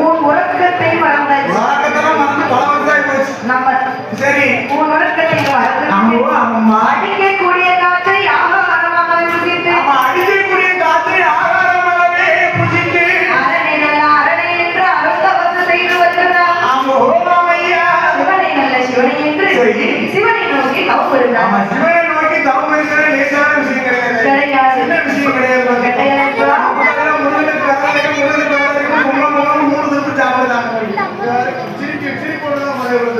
உன் உறக்கத்தை மறந்தாச்சு வழக்கத்தெல்லாம் மறந்து பல வருஷம் ஆகி போச்சு. நம்ம சரி. உன் உறக்கத்தை மறந்து ஆமா ஆமாம்மா அடிக்கக்கூடிய காற்றை ஆகாரமாக ருசித்து ஆமா அடிக்கக்கூடிய காற்றை ஆகாரமாகவே புசித்து அரணை என்று செய்து ஆமா சிவனை நல்ல சிவனை என்று சரி. சிவனை நோக்கி தவம் ஆமா வருகிறார் சிவனை நோக்கி தவம் இருக்கிற லேசான விஷயம் கிடையாது. கிடையாது. என்ன விஷயம் கிடையாது. கிடையாது.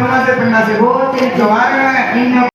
ਉਹਨਾਂ ਦੇ ਪਿੰਡਾਂ 'ਚ ਹੋਰ ਤੇ ਜਵਾਰ ਇਹਨਾਂ